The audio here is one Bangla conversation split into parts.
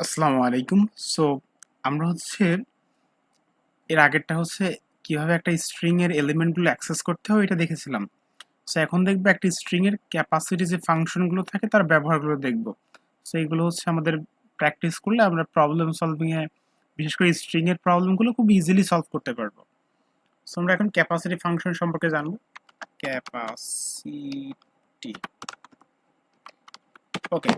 আসসালামু আলাইকুম। সো আমরা হচ্ছে, এর আগেরটা হচ্ছে কীভাবে একটা স্ট্রিং এর এলিমেন্টগুলো অ্যাক্সেস করতে হয়, এটা দেখেছিলাম। সো এখন দেখব একটা স্ট্রিং এর ক্যাপাসিটি যে ফাংশনগুলো থাকে, তার ব্যবহারগুলো দেখব। সো এইগুলো হচ্ছে আমাদের প্র্যাকটিস করলে আমরা প্রবলেম সলভিং এ, বিশেষ করে স্ট্রিং এর প্রবলেমগুলো খুব ইজিলি সলভ করতে পারব। সো আমরা এখন ক্যাপাসিটি ফাংশন সম্পর্কে জানব। ক্যাপাসিটি ওকে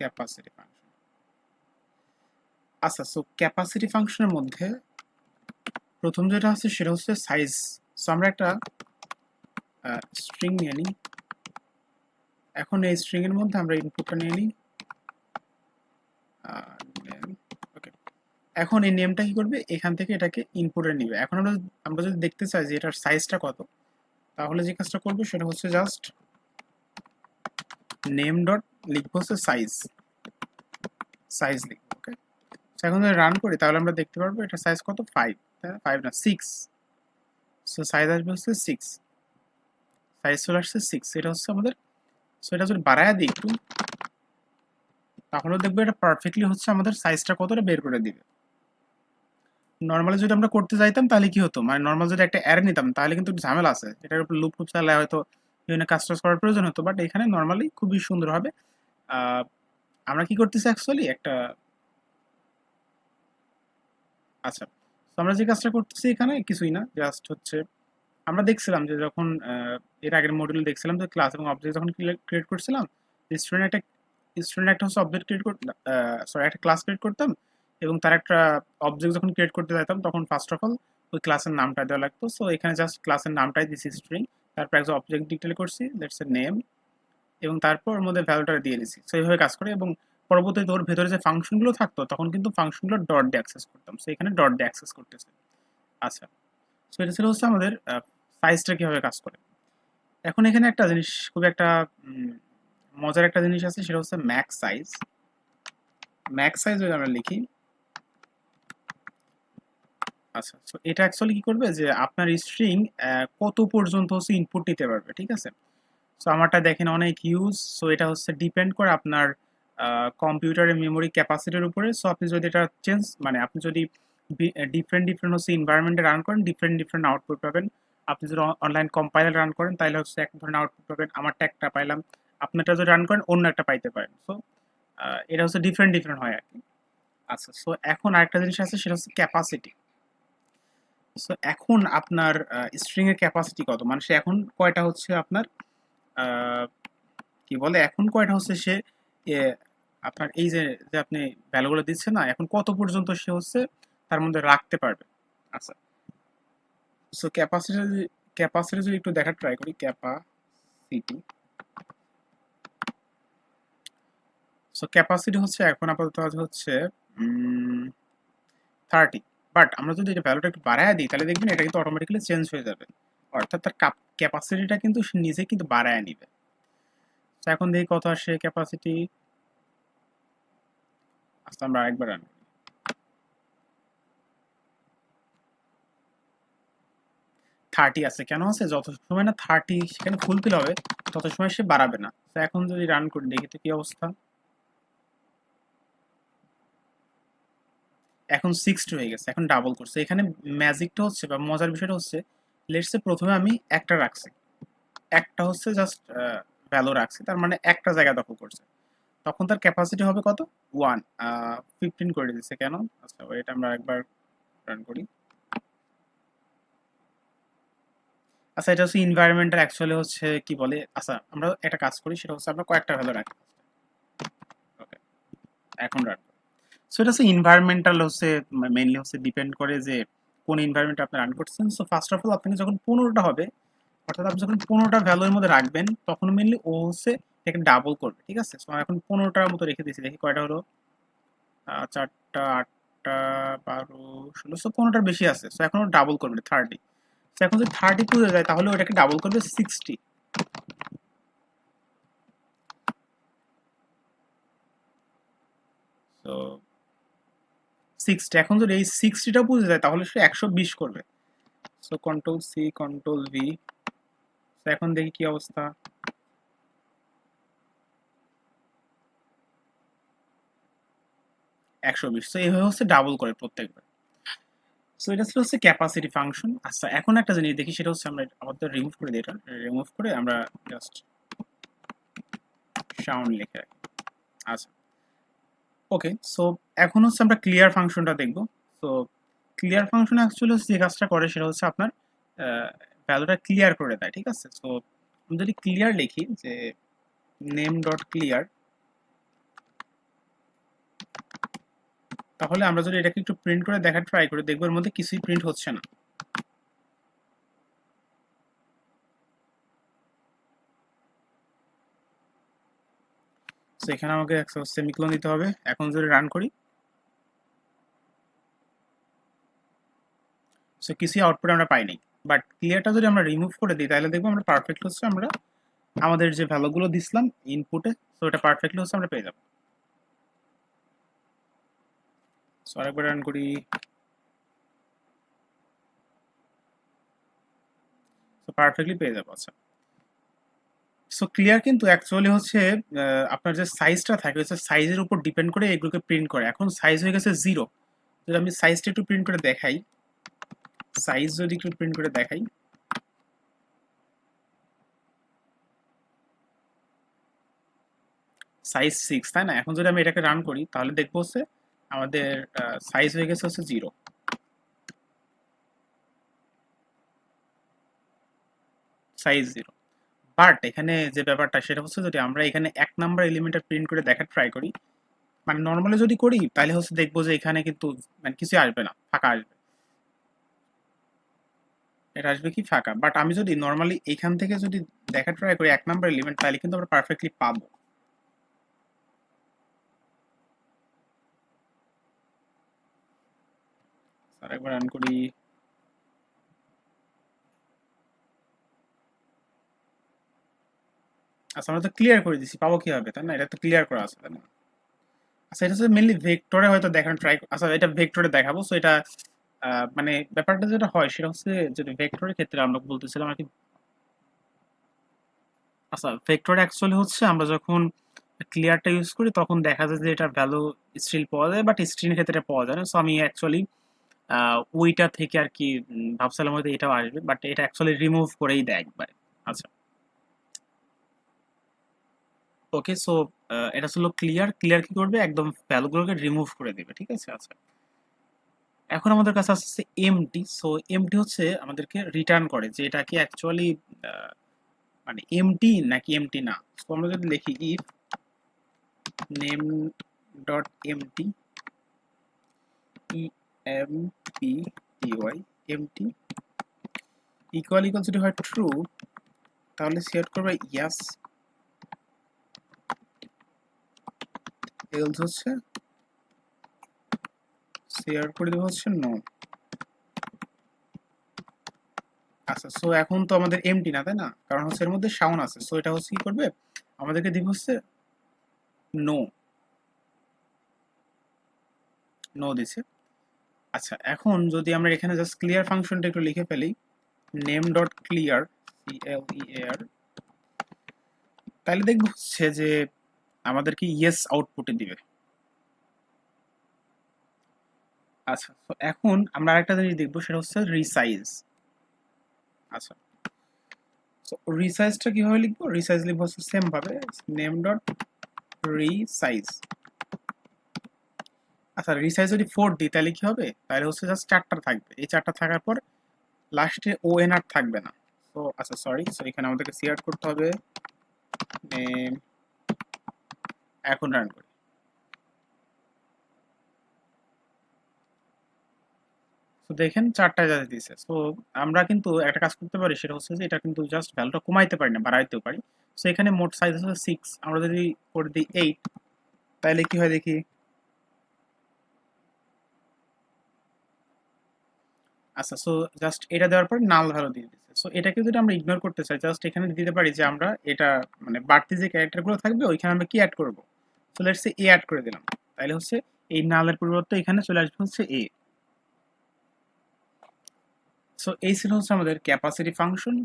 ক্যাপাসিটি ফাংশন আচ্ছা সো ক্যাপাসিটি ফাংশনের মধ্যে প্রথম যেটা আছে সেটা হচ্ছে সাইজ সো আমরা একটা স্ট্রিং নিয়ে নিই। এখন এই স্ট্রিং এর মধ্যে আমরা ইনপুটটা নিয়ে নিই। এখন এই নেমটা কি করবে? এখান থেকে এটাকে ইনপুটে নিবে। এখন আমরা আমরা যদি দেখতে চাই যে এটার সাইজটা কত, তাহলে যে কাজটা করব সেটা হচ্ছে জাস্ট নেম ডট লিখব হচ্ছে সাইজ সাইজ লিখব ওকে এখন যদি রান করি, তাহলে আমরা দেখতে পারব এটা সাইজ কত? ফাইভ ফাইভ না? সিক্স সো সাইজ আসবে হচ্ছে সিক্স সাইজ চলে আসছে সিক্স এটা হচ্ছে আমাদের সো এটা যদি বাড়ায় দিই একটু তাহলে দেখব এটা পারফেক্টলি হচ্ছে আমাদের সাইজটা কতটা বের করে দিবে। নর্মালি যদি আমরা করতে যাইতাম, তাহলে কি হতো? মানে নর্মাল যদি একটা অ্যারে নিতাম, তাহলে কিন্তু একটু ঝামেলা আছে। এটার উপর লুপ টুপ চালায় হয়তো বিভিন্ন কাজ টাজ করার প্রয়োজন হতো বাট এখানে নর্মালি খুবই সুন্দর হবে আমরা কি করতেছি অ্যাকচুয়ালি একটা আচ্ছা তো আমরা যে কাজটা করতেছি এখানে কিছুই না জাস্ট হচ্ছে আমরা দেখছিলাম যে যখন এর আগের মডিউল দেখছিলাম যে ক্লাস এবং অবজেক্ট যখন ক্রিয়েট করছিলাম স্টুডেন্ট একটা স্টুডেন্ট একটা হচ্ছে অবজেক্ট ক্রিয়েট করতাম সরি একটা ক্লাস ক্রিয়েট করতাম এবং তার একটা অবজেক্ট যখন ক্রিয়েট করতে যেতাম তখন ফার্স্ট অফ অল ওই ক্লাসের নামটা দেওয়া লাগতো। সো এখানে জাস্ট ক্লাসের নামটাই দিছি স্ট্রিং তারপর একটা অবজেক্ট ডিটেল করছি দ্যাটস এ নেম এবং তারপর ওর মধ্যে ভ্যালুটা দিয়ে দিছি সো এইভাবে কাজ করে এবং পরবর্তীতে ওর ভেতরে যে ফাংশনগুলো থাকতো, তখন কিন্তু ফাংশনগুলো ডট দিয়ে অ্যাক্সেস করতাম। সো এখানে ডট দিয়ে অ্যাক্সেস করতেছে। আচ্ছা। সো এটা ছিল হচ্ছে আমাদের সাইজটা কীভাবে কাজ করে। এখন এখানে একটা জিনিস, খুব একটা মজার একটা জিনিস আছে, সেটা হচ্ছে ম্যাক্স সাইজ ম্যাক্স সাইজ যদি আমরা লিখি আচ্ছা সো এটা অ্যাকচুয়ালি কি করবে যে আপনার স্ট্রিং কত পর্যন্ত হচ্ছে ইনপুট নিতে পারবে, ঠিক আছে? সো আমারটা দেখেন অনেক ইউজ সো এটা হচ্ছে ডিপেন্ড করে আপনার কম্পিউটারের মেমোরি ক্যাপাসিটির উপরে। সো আপনি যদি এটা চেঞ্জ মানে আপনি যদি ডিফারেন্ট ডিফারেন্ট হচ্ছে ইনভায়রনমেন্টে রান করেন ডিফারেন্ট ডিফারেন্ট আউটপুট পাবেন। আপনি যদি অনলাইন কম্পাইলার রান করেন, তাহলে হচ্ছে এক ধরনের আউটপুট পাবেন। আমারটা একটা পাইলাম। আপনারটা যদি রান করেন, অন্য একটা পাইতে পারেন। সো এটা হচ্ছে ডিফারেন্ট ডিফারেন্ট হয় আর কি। আচ্ছা সো এখন আরেকটা জিনিস আছে, সেটা হচ্ছে ক্যাপাসিটি সো এখন আপনার স্ট্রিংয়ের ক্যাপাসিটি কত? মানে সে এখন কয়টা হচ্ছে আপনার? কি বলে, এখন কয়টা হচ্ছে সে আপনার এই যে যে আপনি ভ্যালুগুলো দিচ্ছেন না, এখন কত পর্যন্ত সে হচ্ছে তার মধ্যে রাখতে পারবে? আচ্ছা। সো ক্যাপাসিটি ক্যাপাসিটি যদি একটু দেখার ট্রাই করি ক্যাপাসিটি সো ক্যাপাসিটি হচ্ছে এখন আপাতত হচ্ছে থার্টি বাট আমরা যদি এটা ভ্যালুটা একটু বাড়ায় দিই, তাহলে দেখবেন এটা কিন্তু অটোমেটিক্যালি চেঞ্জ হয়ে যাবে। অর্থাৎ তার ক্যাপাসিটিটা কিন্তু নিজে কিন্তু বাড়ায় নিবে। তো এখন দেখি কত আসে ক্যাপাসিটি আচ্ছা আমরা আরেকবার করি। থার্টি আছে, কেন আছে? যত সময় না থার্টি সেখানে ফুলফিল হবে, তত সময় সে বাড়াবে না। তো এখন যদি রান করি, দেখি তো কি অবস্থা। এখন সিক্সটি হয়ে গেছে, এখন ডাবল করছে। এখানে ম্যাজিকটা হচ্ছে বা মজার বিষয়টা হচ্ছে লেটসে প্রথমে আমি একটা রাখছি। একটা হচ্ছে জাস্ট ভ্যালু রাখছি, তার মানে একটা জায়গা দখল করছে। তখন তার ক্যাপাসিটি হবে কত? ওয়ান ফিফটিন করে দিচ্ছে কেন? আচ্ছা এটা আমরা একবার রান করি। আচ্ছা এটা হচ্ছে ইনভায়রনমেন্টাল অ্যাকচুয়ালি হচ্ছে কি বলে? আচ্ছা আমরা একটা কাজ করি, সেটা হচ্ছে আমরা কয়েকটা ভ্যালু রাখি। ওকে এখন রান সো এটা হচ্ছে ইনভায়রনমেন্টাল হচ্ছে মেনলি হচ্ছে ডিপেন্ড করে যে কোন ইনভায়রনমেন্ট আপনি রান করছেন। সো ফার্স্ট অফ অল আপনাকে যখন পনেরোটা হবে, অর্থাৎ আপনি যখন পনেরোটা ভ্যালুর মধ্যে রাখবেন, তখন মেনলি ও হচ্ছে এটাকে ডাবল করবে, ঠিক আছে? সো এখন পনেরোটার মতো রেখে দিয়েছি। দেখি কয়টা হলো? চারটা, আটটা, বারো, ষোলো। সো পনেরোটার বেশি আছে। সো এখন ডাবল করবে থার্টি সো এখন যদি থার্টি পুজো যায়, তাহলে ওটাকে ডাবল করবে সিক্সটি তো সিক্সটি এখন যদি এই সিক্সটিটা বুঝে যায়, তাহলে সে একশো বিশ করবে। So control C control V এখন দেখি কি অবস্থা। একশো বিশ। তো এইভাবে হচ্ছে ডাবল করে প্রত্যেকবার। সো এটা ছিল হচ্ছে ক্যাপাসিটি ফাংশন আচ্ছা এখন একটা জিনিস দেখি, সেটা হচ্ছে আমরা আমাদের রিমুভ করে দিই এটা। রিমুভ করে আমরা জাস্ট সাউন্ড লিখে আচ্ছা। ওকে সো এখন হচ্ছে আমরা ক্লিয়ার ফাংশনটা দেখব। সো ক্লিয়ার ফাংশন অ্যাকচুয়ালি হচ্ছে যে কাজটা করে সেটা হচ্ছে আপনার ভ্যালুটা ক্লিয়ার করে দেয়, ঠিক আছে? সো আমি যদি ক্লিয়ার লিখি যে নেম ডট ক্লিয়ার তাহলে আমরা যদি এটাকে একটু প্রিন্ট করে দেখার ট্রাই করি, দেখব এর মধ্যে কিছুই প্রিন্ট হচ্ছে না। তো এখানে আমাকে একশো সেমিক্লোন দিতে হবে। এখন যদি রান করি। সো কিছুই আউটপুট আমরা পাইনি বাট ক্লিয়ারটা যদি আমরা রিমুভ করে দিই, তাহলে দেখব আমরা পারফেক্ট হচ্ছে আমরা আমাদের যে ভ্যালুগুলো দিছিলাম ইনপুটে সো এটা পারফেক্টলি হচ্ছে আমরা পেয়ে যাব। সো আরেকবার রান করি। সো পারফেক্টলি পেয়ে যাব আচ্ছা। সো ক্লিয়ার কিন্তু অ্যাকচুয়ালি হচ্ছে আপনার যে সাইজটা থাকে, হচ্ছে সাইজের উপর ডিপেন্ড করে এগুলোকে প্রিন্ট করে। এখন সাইজ হয়ে গেছে জিরো যদি আমি সাইজটা একটু প্রিন্ট করে দেখাই সাইজ যদি একটু প্রিন্ট করে দেখাই সাইজ সিক্স তাই না? এখন যদি আমি এটাকে রান করি, তাহলে দেখব হচ্ছে আমাদের সাইজ হয়ে গেছে হচ্ছে জিরো সাইজ জিরো বাট এখানে যে ব্যাপারটা, সেটা হচ্ছে যদি আমরা এখানে এক নাম্বার এলিমেন্টটা প্রিন্ট করে দেখার ট্রাই করি মানে নর্মালি যদি করি, তাহলে হচ্ছে দেখব যে এখানে কিন্তু মানে কিছু আসবে না, ফাঁকা আসবে। এটা আসবে কি? ফাঁকা। বাট আমি যদি নর্মালি এখান থেকে যদি দেখা ট্রাই করি এক নাম্বার এলিমেন্ট তাহলে কিন্তু আমরা পারফেক্টলি পাবো। আরেকবার রান করি। আচ্ছা আমরা তো ক্লিয়ার করে দিছি, পাবো কি হবে তাই না? এটা তো ক্লিয়ার করা আছে তাই না আচ্ছা এটা হচ্ছে মেনলি ভেক্টরে হয়তো দেখানো ট্রাই আচ্ছা এটা ভেক্টরে দেখাবো। সো এটা মানে ব্যাপারটা যেটা হয়, সেটা হচ্ছে যদি ভেক্টরের ক্ষেত্রে আমরা বলতেছিলাম আর কি আচ্ছা ভেক্টর অ্যাকচুয়ালি হচ্ছে আমরা যখন ক্লিয়ারটা ইউজ করি, তখন দেখা যায় যে এটা ভ্যালু স্টিল পাওয়া যায় বাট স্ক্রিনের ক্ষেত্রে পাওয়া যায় না। সো আমি অ্যাকচুয়ালি ওইটা থেকে আর কি ভাবছিলাম হয়তো এটাও আসবে বাট এটা অ্যাকচুয়ালি রিমুভ করেই দেয় একবারে। আচ্ছা। ওকে সো এটা ছিল ক্লিয়ার ক্লিয়ার কি করবে? একদম ভ্যালুগুলোকে রিমুভ করে দেবে, ঠিক আছে? আচ্ছা। এখন আমাদের কাছে আসছে এমটি সো এমটি হচ্ছে আমাদেরকে রিটার্ন করে, যে এটা কি অ্যাকচুয়ালি মানে এমটি নাকি এমটি না? সো আমরা যদি লিখি if name dot empty E M P T Y empty equal equal যদি হয় ট্রু তাহলে সিলেক্ট করবে ইয়াস এলস হচ্ছে। শেয়ার করে দেবো হচ্ছে নো আচ্ছা সো এখন তো আমাদের এমটি না, তাই না? কারণ হচ্ছে এর মধ্যে সাউন্ড আছে। সো এটা হচ্ছে কি করবে? আমাদেরকে দিব হচ্ছে নো নো দিছে। আচ্ছা এখন যদি আমরা এখানে জাস্ট ক্লিয়ার ফাংশনটা একটু লিখে ফেলি name dot clear C L E R তাহলে দেখব হচ্ছে যে আমাদেরকে ইয়েস আউটপুটে দিবে। আচ্ছা তো এখন আমরা আরেকটা জিনিস দেখব, সেটা হচ্ছে রিসাইজ আচ্ছা রিসাইজটা কীভাবে লিখব? রিসাইজ লিখব হচ্ছে সেম ভাবে নেম ডট রিসাইজ আচ্ছা রিসাইজ যদি ফোর দিই, তাহলে কি হবে? তাহলে হচ্ছে জাস্ট চারটা থাকবে। এই চারটা থাকার পর লাস্টে ও এন আর থাকবে না। তো আচ্ছা সরি সো এখানে আমাদেরকে সিয়ার করতে হবে। নেম এখন রান করি। তো দেখেন চারটা যাতে দিছে। সো আমরা কিন্তু একটা কাজ করতে পারি, সেটা হচ্ছে যে এটা কিন্তু জাস্ট ভ্যালুটা কমাইতে পারি না, বাড়াইতেও পারি। সো এখানে মোট সাইজ হচ্ছে সিক্স আমরা যদি করে দিই এইট তাহলে কি হয় দেখি? আচ্ছা সো জাস্ট এটা দেওয়ার পর নাল ভ্যালু দিয়ে দিচ্ছে সো এটাকে যদি আমরা ইগনোর করতে চাই জাস্ট এখানে দিতে পারি যে আমরা এটা মানে বাড়তি যে ক্যারেক্টারগুলো থাকবে, ওইখানে আমরা কি অ্যাড করব? সো আসছে এ অ্যাড করে দিলাম। তাহলে হচ্ছে এই নালের পরিবর্তে এখানে চলে আসবে হচ্ছে এ। সো এই ছিল হচ্ছে আমাদের ক্যাপাসিটি ফাংশন